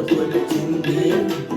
Wonderful in the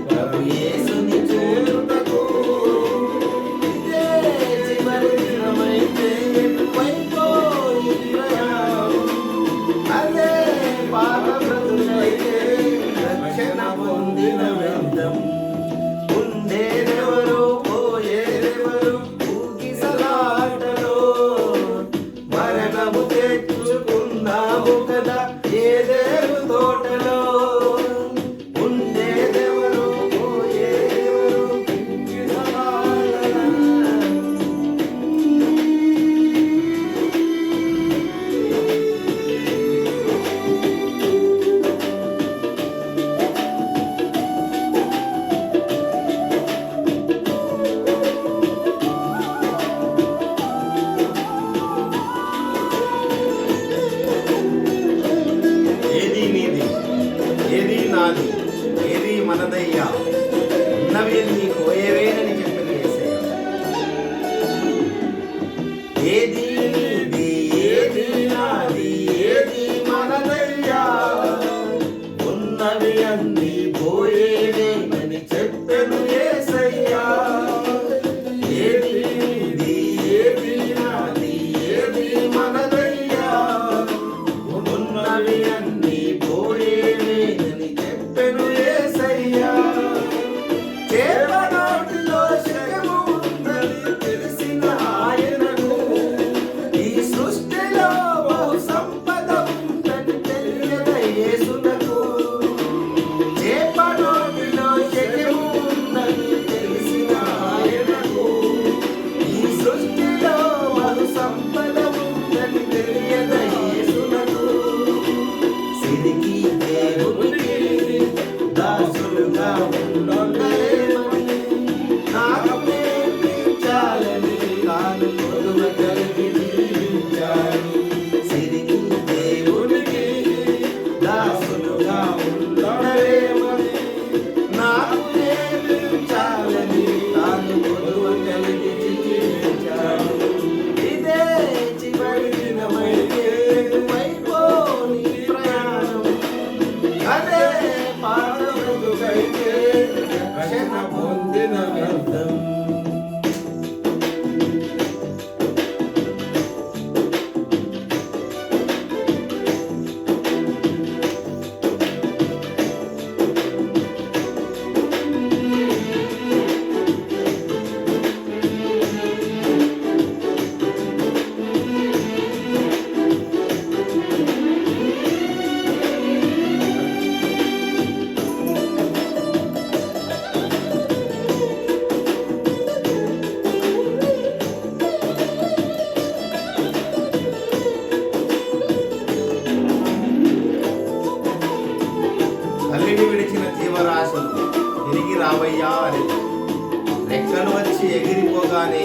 ఎగిరిపోగానే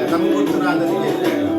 గతం గుర్తురాదని చెప్పాడు.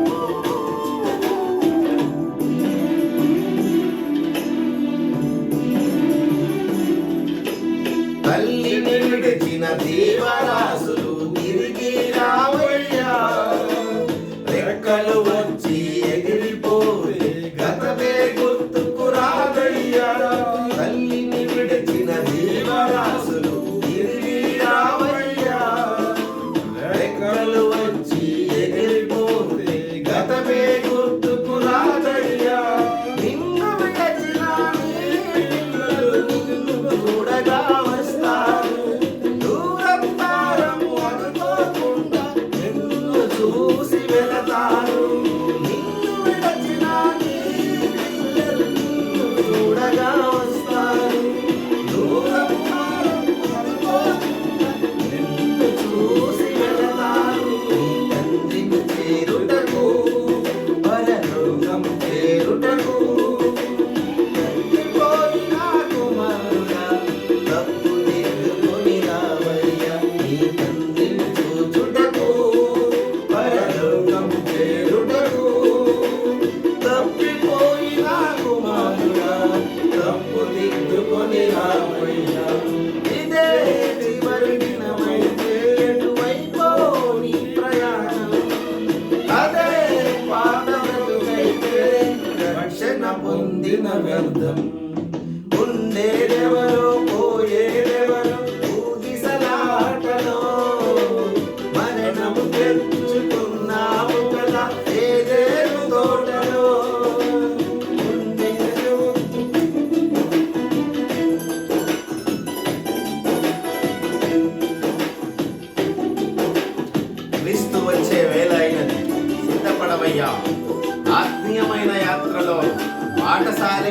పాఠశాల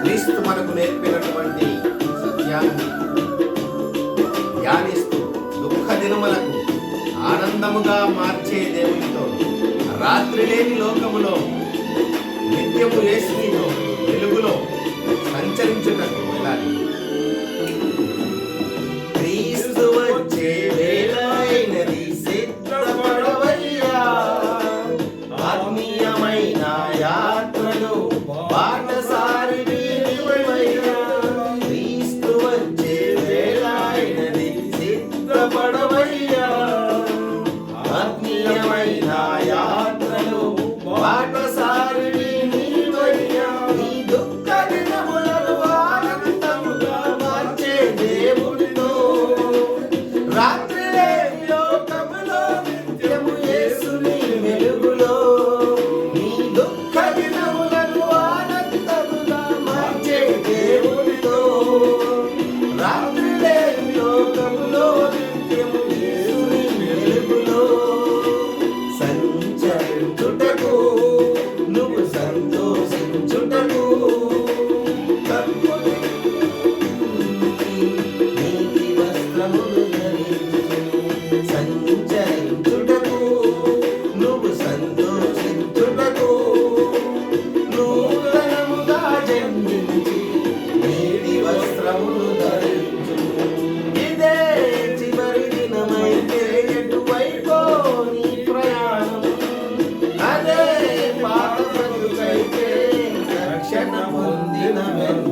క్రీస్తు మనకు నేర్పినటువంటి సత్యాన్ని ధ్యానిస్తూ దుఃఖ దినములకు ఆనందముగా మార్చే దేవునితో రాత్రి లేని లోకములో నిత్యము వేసుకుంటూ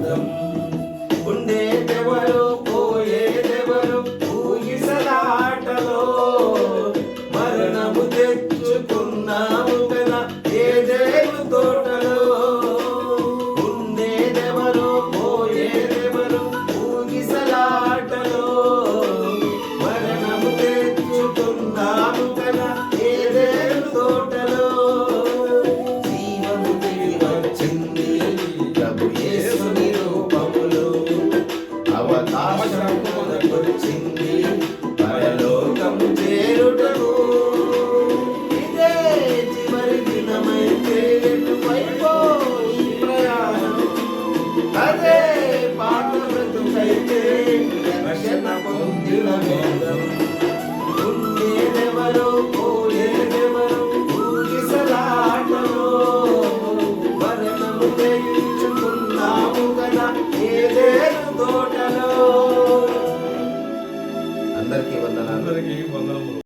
Thank. Don't sing.